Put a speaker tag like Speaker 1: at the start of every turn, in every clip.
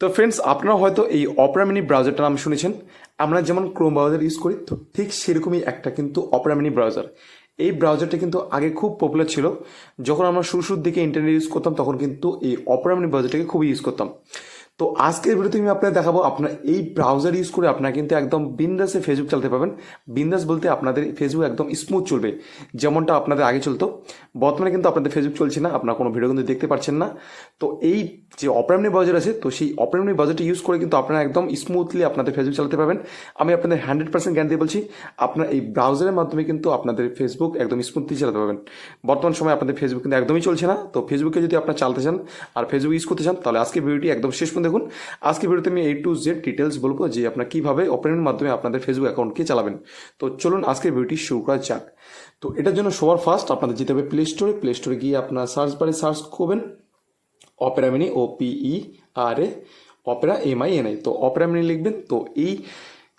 Speaker 1: তো ফ্রেন্ডস আপনারা হয়তো এই অপরা মিনি ব্রাউজারটার নাম শুনেছেন। আমরা যেমন ক্রোম ব্রাউজার ইউজ করি, তো ঠিক সেরকমই একটা কিন্তু অপরা মিনি ব্রাউজার এই ব্রাউজারটা কিন্তু আগে খুব পপুলার ছিল। যখন আমরা শুরু শুরুর দিকে ইন্টারনেট ইউজ করতাম, তখন কিন্তু এই অপরা মিনি ব্রাউজারটাকে খুবই ইউজ করতাম। তো আজকের ভিডিওতে আমি আপনাদের দেখাবো, আপনার এই ব্রাউজার ইউজ করে আপনারা কিন্তু একদম বিন্দাসে ফেসবুক চালাতে পারবেন। বিন্দাস বলতে আপনাদের ফেসবুক একদম স্মুথ চলবে, যেমনটা আপনাদের আগে চলতো। বর্তমানে কিন্তু আপনাদের ফেসবুক চলছে না, আপনার কোনো ভিডিও কিন্তু দেখতে পাচ্ছেন না। তো এই যে অপরামনি ব্রাউজার আছে, তো সেই অপরামনি ব্রাউজারটা ইউজ করে কিন্তু আপনারা একদম স্মুথলি আপনাদের ফেসবুক চালাতে পারবেন। আমি আপনাদের হান্ড্রেড পার্সেন্ট গ্যারান্টি বলছি, আপনার এই ব্রাউজারের মাধ্যমে কিন্তু আপনাদের ফেসবুক একদম স্মুথলি চালাতে পারবেন। বর্তমান সময় আপনাদের ফেসবুক কিন্তু একদমই চলছে না। তো ফেসবুকে যদি আপনার চালাতে চান, আর ফেসবুক ইউজ করতে চান, তাহলে আজকে ভিডিওটি একদম শেষ পর্যন্ত দেখুন আজকে ভিডিওতে আমি এই টু জেড ডিটেলস বলব যে আপনার কীভাবে অপারেন্টের মাধ্যমে আপনাদের ফেসবুক অ্যাকাউন্টকে চালাবেন। তো চলুন আজকের ভিডিওটি শুরু করা যাক। তো এটার জন্য সবার ফার্স্ট আপনাদের যেতে হবে প্লে স্টোরে প্লে স্টোরে গিয়ে আপনার সার্চ বারে সার্চ করবেন। Opera mini O P R A Opera M I N I তো অপেরা মিনি লিখবেন। তো এই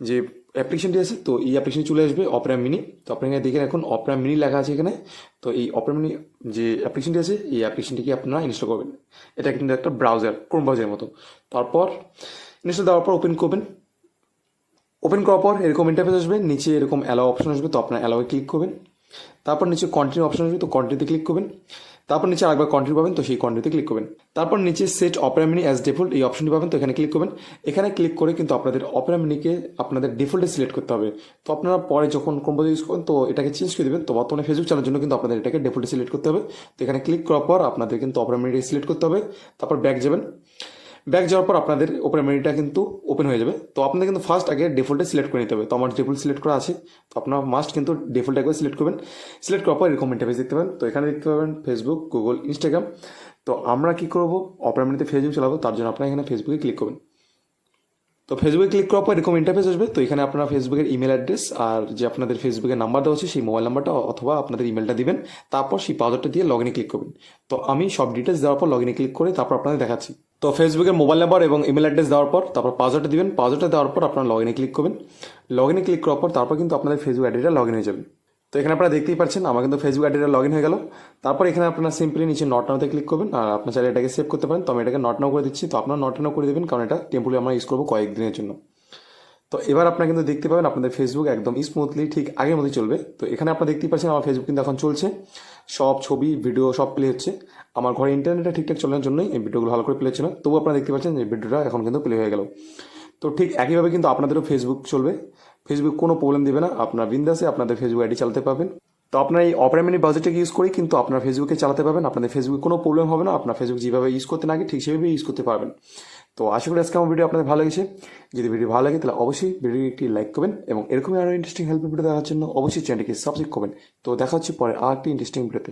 Speaker 1: যে অ্যাপ্লিকেশনটি আছে, তো এই অ্যাপ্লিকেশন চলে আসবে অপেরা মিনি তো আপনি এখানে দেখেন এখন অপেরা মিনি লেখা আছে এখানে। তো এই অপেরা মিনি যে অ্যাপ্লিকেশনটি আছে, এই অ্যাপ্লিকেশনটিকে আপনারা ইনস্টল করবেন। এটা কিন্তু একটা ব্রাউজার ক্রোম ব্রাউজারের মতো। তারপর ইনস্টল দেওয়ার পর ওপেন করবেন। ওপেন করার পর এরকম ইন্টারফেস আসবে, নিচে এরকম অ্যালাও অপশন আসবে, তো আপনার অ্যালাওয়ে ক্লিক করবেন। তারপর নিচে কন্টিনিউ অপশন আসবে, তো কন্টিনিউতে ক্লিক করবেন। তারপর নিচে আরেকবার কন্টিনিউ পাবেন, তো সেই কন্টিনিউতে ক্লিক করবেন। তারপর নিচে set Opera mini as default এই অপশনটি পাবেন, তো এখানে ক্লিক করবেন। এখানে ক্লিক করে কিন্তু আপনাদের অপেরা মিনিকে আপনাদের ডিফল্টে সিলেক্ট করতে হবে। তো আপনারা পরে যখন কম্পোজ ইউজ করেন, তো এটাকে চেঞ্জ করে দেবেন। তো বর্তমানে ফেসবুক চালানোর জন্য কিন্তু আপনাদের এটাকে ডিফল্টে সিলেক্ট করতে হবে। তো এখানে ক্লিক করার পর আপনাদের কিন্তু অপেরা সিলেক্ট করতে হবে। তারপর ব্যাক যাবেন। ব্যাক যাওয়ার পর আপনাদের ওপেন মেনুটা কিন্তু ওপেন হয়ে যাবে। তো আপনাদের কিন্তু ফার্স্ট আগে ডিফল্টে সিলেক্ট করে নিতে হবে। তো আমার ডিফল্ট সিলেক্ট করা আছে। তো আপনার মাস্ট কিন্তু ডিফল্ট একবার সিলেক্ট করবেন। সিলেক্ট করার পর এরকম ইন্টারফেস দেখতে পাবেন। তো এখানে দেখতে পাবেন ফেসবুক গুগল ইনস্টাগ্রাম তো আমরা কী করব? অপেরা মিনিতে ফেসবুক চালাবো। তার জন্য আপনারা এখানে ফেসবুকে ক্লিক করবেন। তো ফেসবুকে ক্লিক করার পর এরকম ইন্টারফেস আসবে। তো এখানে আপনারা ফেসবুকের ইমেল অ্যাড্রেস আর যে আপনাদের ফেসবুকের নাম্বার দেওয়া আছে সেই মোবাইল নাম্বারটা অথবা আপনাদের ইমেলটা দিবেন। তারপর সেই পাউডারটা দিয়ে লগ ইনে ক্লিক করবেন। তো আমি সব ডিটেলস দেওয়ার পর লগ ইনে ক্লিক করে তারপর আপনাদের দেখাচ্ছি। তো ফেসবুকের মোবাইল নাম্বার এবং ইমেল অ্যাড্রেস দেওয়ার পর, তারপর পাসওয়ার্ডটা দিবেন। পাসওয়ার্ডটা দেওয়ার পর আপনারা লগ ইনে ক্লিক করবেন। লগ ইনে ক্লিক করার পর তারপর কিন্তু আপনাদের ফেসবুক আইডিটা লগ ইন হয়ে যাবে। তো এখানে আপনারা দেখতেই পাচ্ছেন, আমার কিন্তু ফেসবুক আইডিটা লগ ইন হয়ে গেল। তারপর এখানে আপনারা সিম্পলি নিচে নট নাওতে ক্লিক করবেন, আর আপনার চাইলে এটাকে সেভ করতে পারেন। তো আমি এটাকে নট নাও করে দিচ্ছি, তো আপনারা নট নাও করে দেবেন, কারণ এটা টেম্পলি আমরা ইউজ করব কয়েকদিনের জন্য। তো এবার আপনারা কিন্তু দেখতে পাবেন, আপনাদের ফেসবুক একদম স্মুথলি ঠিক আগের মতোই চলবে। তো এখানে আপনারা দেখতেই পাচ্ছেন, আমার ফেসবুক কিন্তু এখন চলছে। সব ছবি ভিডিও সব প্লে হচ্ছে। আমার ঘরে ইন্টারনেটটা ঠিকঠাক চলার জন্যই এই ভিডিওগুলো ভালো করে প্লে হচ্ছে না। তবু আপনারা দেখতে পাচ্ছেন যে ভিডিওটা এখন কিন্তু প্লে হয়ে গেল। তো ঠিক একইভাবে কিন্তু আপনাদেরও ফেসবুক চলবে। ফেসবুক কোনো প্রবলেম দেবে না। আপনার বিন্দাসে আপনাদের ফেসবুক আইডি চালাতে পারবেন। তো আপনার এই অপারেট মিনি বাজেটটাকে ইউজ করি কিন্তু আপনার ফেসবুকে চালাতে পারবেন। আপনাদের ফেসবুকে কোনো প্রবলেম হবে না। আপনার ফেসবুক যেভাবে ইউজ করতে লাগে ঠিক সেভাবে ইউজ করতে পারবেন। তো আশা করি আজকে আমার ভিডিও আপনাদের ভালো লেগেছে। যদি ভিডিও ভালো লাগে তাহলে অবশ্যই ভিডিও একটি লাইক করবেন এবং এরকমই আরও ইন্টারেস্টিং হেল্প ভিডিও দেখার জন্য অবশ্যই চ্যানেলটিকে সাবস্ক্রাইব করবেন। তো দেখা হচ্ছে পরে আর একটি ইন্টারেস্টিং ভিডিওতে